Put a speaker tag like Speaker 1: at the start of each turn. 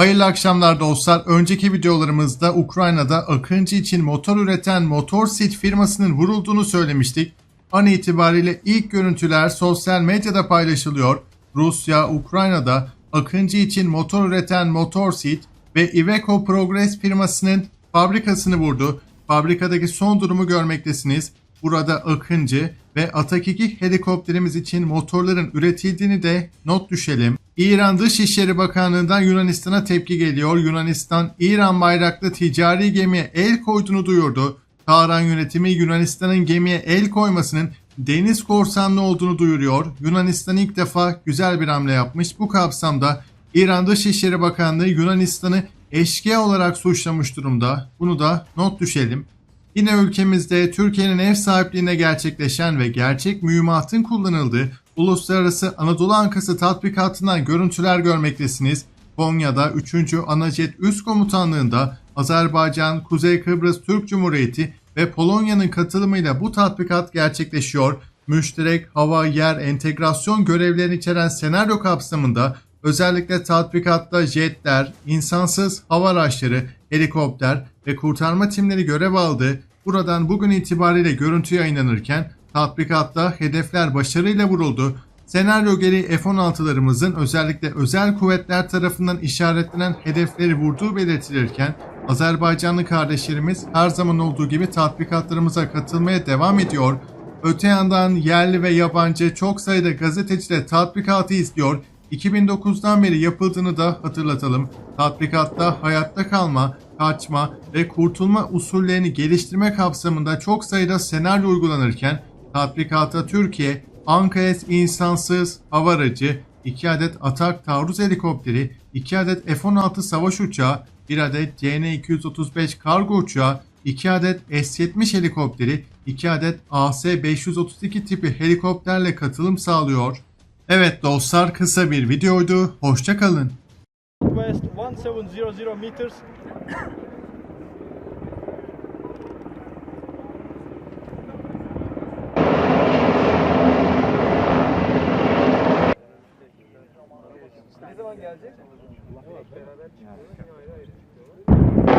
Speaker 1: Hayırlı akşamlar dostlar. Önceki videolarımızda Ukrayna'da Akıncı için motor üreten Motorsit firmasının vurulduğunu söylemiştik. An itibariyle ilk görüntüler sosyal medyada paylaşılıyor. Rusya, Ukrayna'da Akıncı için motor üreten Motorsit ve Iveco Progress firmasının fabrikasını vurdu. Fabrikadaki son durumu görmektesiniz. Burada Akıncı ve Atak 2 helikopterimiz için motorların üretildiğini de not düşelim. İran Dışişleri Bakanlığı'ndan Yunanistan'a tepki geliyor. Yunanistan, İran bayraklı ticari gemiye el koyduğunu duyurdu. Tahran yönetimi Yunanistan'ın gemiye el koymasının deniz korsanlığı olduğunu duyuruyor. Yunanistan ilk defa güzel bir hamle yapmış. Bu kapsamda İran Dışişleri Bakanlığı Yunanistan'ı eşkıya olarak suçlamış durumda. Bunu da not düşelim. Yine ülkemizde Türkiye'nin ev sahipliğine gerçekleşen ve gerçek mühimmatın kullanıldığı Uluslararası Anadolu Ankası tatbikatından görüntüler görmektesiniz. Konya'da 3. Anajet Üst Komutanlığı'nda Azerbaycan, Kuzey Kıbrıs Türk Cumhuriyeti ve Polonya'nın katılımıyla bu tatbikat gerçekleşiyor. Müşterek hava yer entegrasyon görevlerini içeren senaryo kapsamında özellikle tatbikatta jetler, insansız hava araçları, helikopter ve kurtarma timleri görev aldı. Buradan bugün itibariyle görüntü yayınlanırken tatbikatta hedefler başarıyla vuruldu. Senaryo gereği F-16'larımızın özellikle özel kuvvetler tarafından işaretlenen hedefleri vurduğu belirtilirken Azerbaycanlı kardeşlerimiz her zaman olduğu gibi tatbikatlarımıza katılmaya devam ediyor. Öte yandan yerli ve yabancı çok sayıda gazeteci de tatbikatı izliyor. 2009'dan beri yapıldığını da hatırlatalım. Tatbikatta hayatta kalma, kaçma ve kurtulma usullerini geliştirme kapsamında çok sayıda senaryo uygulanırken tatbikata Türkiye, Ankares insansız hava aracı, 2 adet Atak taarruz helikopteri, 2 adet F-16 savaş uçağı, 1 adet CN-235 kargo uçağı, 2 adet S-70 helikopteri, 2 adet AS-532 tipi helikopterle katılım sağlıyor. Evet dostlar kısa bir videoydu. Hoşça kalın.
Speaker 2: West 1700 meters. ne zaman gelecek? Beraber. Hayır hayır.